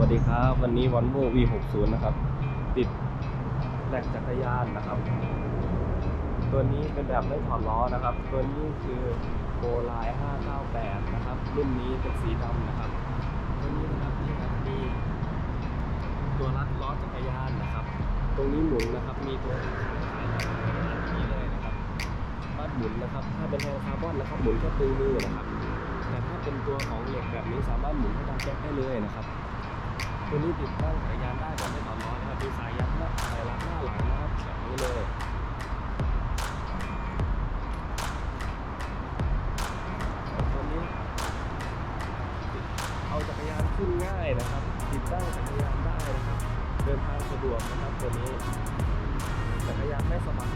วัสดีครับ วันนี้วันโว V60 นะครับ ติดแหลกจักรยานนะครับ ตัวนี้เป็นแบบไม่ถอดล้อนะครับ ตัวนี้คือโ o ไล598 นะครับ รุ่นนี้เป็นสีดำนะครับ ตัวนี้นะครับนี่ครับมีตัวรัดล้อจักรยานนะครับ ตรงนี้หมุนนะครับ มีตัวขายแบบนี้เลยนะครับบ้านหมุนนะครับ ถ้าเป็นแฮนด์คาร์บอนนะครับ หมุนแค่ตึงมือนะครับแต่ถ้าเป็นตัวของเหล็กแบบนี้สามารถหมุนให้ดังแก๊กได้เลยนะครับ ตัวนี้ติดตั้งจักรยานได้แบบไม่ต่อล้อนะครับมีสายยัดหน้าสายรัดหน้าหลังนะครับแบบนี้เลยตัวนี้เอาจักรยานขึ้นง่ายนะครับ ติดตั้งจักรยานได้นะครับ เดินทางสะดวกนะครับตัวนี้จักรยานไม่สมัครนะครับมี